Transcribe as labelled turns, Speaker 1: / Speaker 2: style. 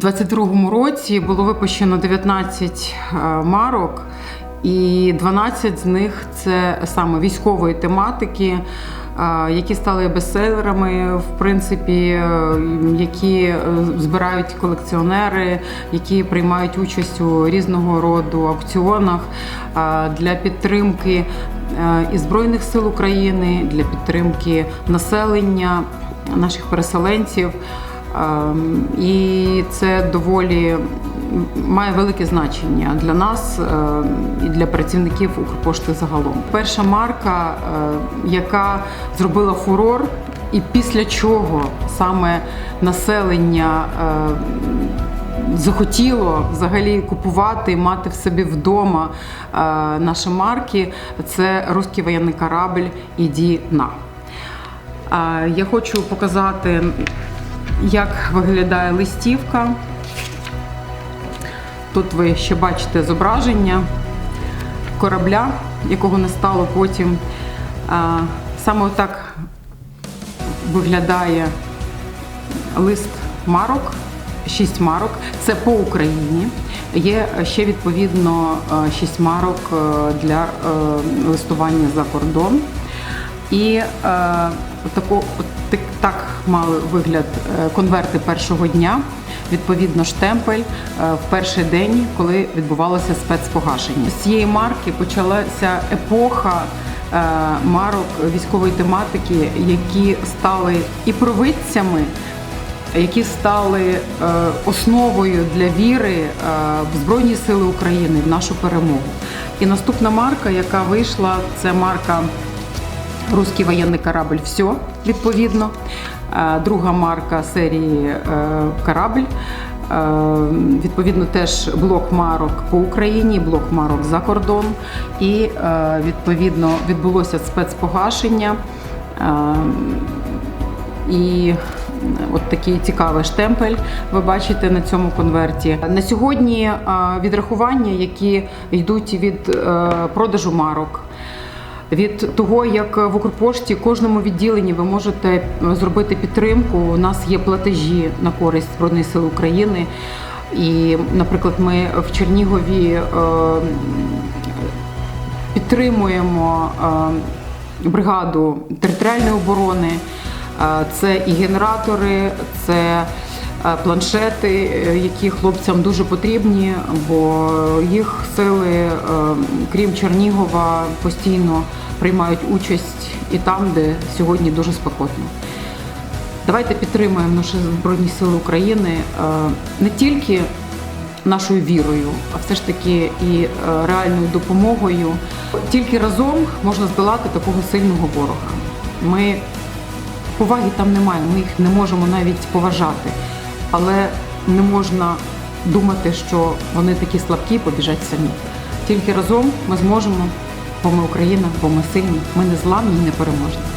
Speaker 1: В 22-му році було випущено 19 е, марок, і 12 з них це саме військової тематики, е, які стали бестселерами, в принципі, е, які збирають колекціонери, які приймають участь у різного роду аукціонах для підтримки і Збройних сил України, для підтримки населення наших переселенців. Ем, І це доволі має велике значення для нас е, і для працівників Укрпошти загалом. Перша марка, е, яка зробила фурор, і після чого саме населення е, захотіло взагалі купувати, мати в собі вдома е, наші марки, це русський воєнний корабль «Іді на». А, Я хочу показати, як виглядає листівка. Тут ви ще бачите зображення корабля, якого не стало потім. Саме так виглядає лист марок, шість марок. Це по Україні. Є ще відповідно шість марок для листування за кордон. І от так, мали вигляд е, конверти першого дня. Відповідно, штемпель е, в перший день, коли відбувалося спецпогашення. З цієї марки почалася епоха е, марок військової тематики, які стали і провидцями, які стали основою для віри в Збройні Сили України в нашу перемогу. І наступна марка, яка вийшла, це марка Руський воєнний корабль все відповідно. Е, Друга марка серії е, корабль. Е, Відповідно, теж блок марок по Україні, блок марок за кордон. І відповідно відбулося спецпогашення. І от такий цікавий штемпель ви бачите на цьому конверті. На сьогодні відрахування, які йдуть від продажу марок. Від того, як в Укрпошті кожному відділенні ви можете зробити підтримку. У нас є платежі на користь Збройних сил України. І, наприклад, ми в Чернігові е, підтримуємо е, бригаду територіальної оборони. Е, Це і генератори, це планшети, е, які хлопцям дуже потрібні, бо їх сили, е, крім Чернігова, постійно приймають участь і там, де сьогодні дуже спекотно. Давайте підтримаємо наші Збройні Сили України е, не тільки нашою вірою, а все ж таки і е, реальною допомогою. Тільки разом можна здолати такого сильного ворога. Ми поваги там немає, ми їх не можемо навіть поважати, але не можна думати, що вони такі слабкі, побіжать самі. Тільки разом ми зможемо, бо ми Україна, бо ми сильні, ми не зламні і не переможні.